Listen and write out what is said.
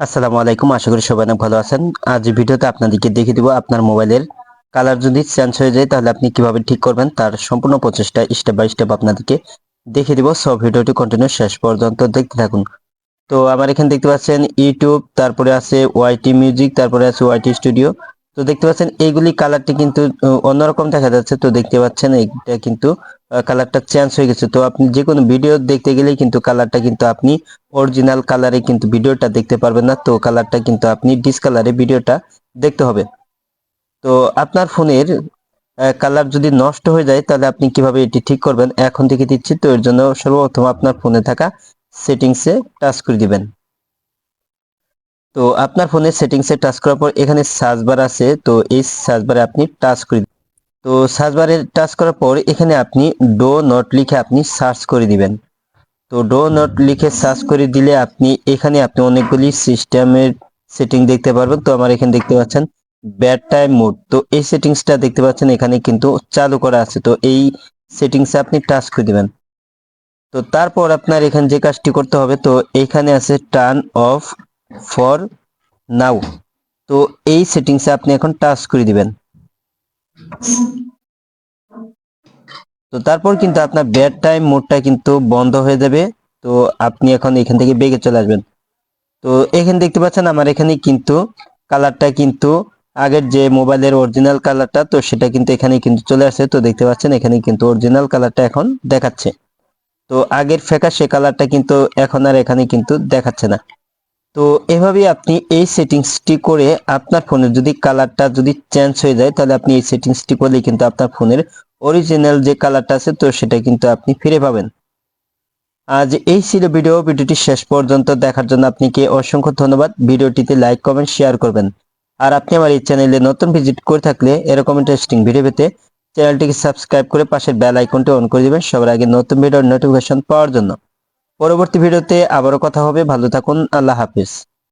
আসসালামু আলাইকুম, আশা করি সবাই অনেক ভালো আছেন। আজ ভিডিওতে আপনাদেরকে দেখিয়ে দিব আপনার মোবাইলের কালার যদি চেঞ্জ হয়ে যায়, তাহলে আপনি কীভাবে ঠিক করবেন তার সম্পূর্ণ প্রচেষ্টা স্টেপ বাই স্টেপ আপনাদেরকে দেখিয়ে দিব। সব ভিডিওটি কন্টিনিউ শেষ পর্যন্ত দেখতে থাকুন। তো, আমার এখানে দেখতে পাচ্ছেন ইউটিউব তারপরে আছে ওয়াইটি মিউজিক তারপরে আছে ওয়াইটি স্টুডিও তো দেখতে পাচ্ছেন, এইগুলি কালারটি কিন্তু অন্যরকম দেখা যাচ্ছে। তো দেখতে পাচ্ছেন, এইটা কিন্তু কালারটা চেঞ্জ হয়ে গেছে। তো আপনি যে কোনো ভিডিও দেখতে গেলেই কিন্তু কালারটা কিন্তু আপনি অরিজিনাল কালারে কিন্তু ভিডিওটা দেখতে পারবেন না। তো কালারটা কিন্তু আপনি ডিসকালারে ভিডিওটা দেখতে হবে। তো আপনার ফোনের কালার যদি নষ্ট হয়ে যায়, তাহলে আপনি কীভাবে এটি ঠিক করবেন? এখন থেকে দিচ্ছি। তো এর জন্য সর্বপ্রথম আপনার ফোনে থাকা সেটিংসে টাচ করে দিবেন। তো আপনার ফোনের সেটিংসে টাচ করার পর এখানে সার্চ বার আছে, তো এই সার্চ বারে আপনি টাচ করে। তো সার্চ বারে টাচ করার পর এখানে আপনি ডো নট লিখে আপনি সার্চ করে দিবেন। তো ডো নট লিখে সার্চ করে দিলে আপনি, এখানে আপনি অনেকগুলি সিস্টেমের সেটিং দেখতে পারবেন। তো আমার এখানে দেখতে পাচ্ছেন ব্যাড টাইম মোড তো এই সেটিংসটা দেখতে পাচ্ছেন এখানে কিন্তু চালু করা আছে। তো এই সেটিংসে আপনি টাচ করে দিবেন। তো তারপর আপনার এখানে যে কাজটি করতে হবে, তো এখানে আছে টার্ন অফ ফর নাও তো এই সেটিংসে আপনি এখন টাচ করে দিবেন। তো তারপর কিন্তু আপনার ব্যাড টাইম মোডটা কিন্তু বন্ধ হয়ে যাবে। তো আপনি এখন এখান থেকে বেগে চলে আসবেন। তো এখানে দেখতে পাচ্ছেন আমার এখানে কিন্তু কালারটা কিন্তু আগের যে মোবাইলের অরিজিনাল কালারটা তো সেটা কিন্তু এখানে কিন্তু চলে আসছে। তো দেখতে পাচ্ছেন এখানে কিন্তু অরিজিনাল কালারটা এখন দেখাচ্ছে। তো আগের ফেকা সে কালারটা কিন্তু এখন আর এখানে কিন্তু দেখাচ্ছে না। তো এভাবেই আপনি এই সেটিংসটি করে আপনার ফোনের যদি কালারটা যদি চেঞ্জ হয়ে যায়, তাহলে আপনি এই সেটিংসটি করলে কিন্তু আপনার ফোনের অরিজিনাল যে কালারটা আছে, তো সেটা কিন্তু আপনি ফিরে পাবেন। আজ এই ছিল ভিডিও। ভিডিওটি শেষ পর্যন্ত দেখার জন্য আপনাকে অসংখ্য ধন্যবাদ। ভিডিওটিতে লাইক কমেন্ট শেয়ার করবেন। আর আপনি আমার এই চ্যানেলে নতুন ভিজিট করে থাকলে এরকম ইন্টারেস্টিং ভিডিও পেতে চ্যানেলটিকে সাবস্ক্রাইব করে পাশের বেল আইকনটি অন করে দিবেন সবার আগে নতুন ভিডিওর নোটিফিকেশন পাওয়ার জন্য। পরবর্তী ভিডিওতে আবারও কথা হবে। ভালো থাকুন। আল্লাহ হাফিজ।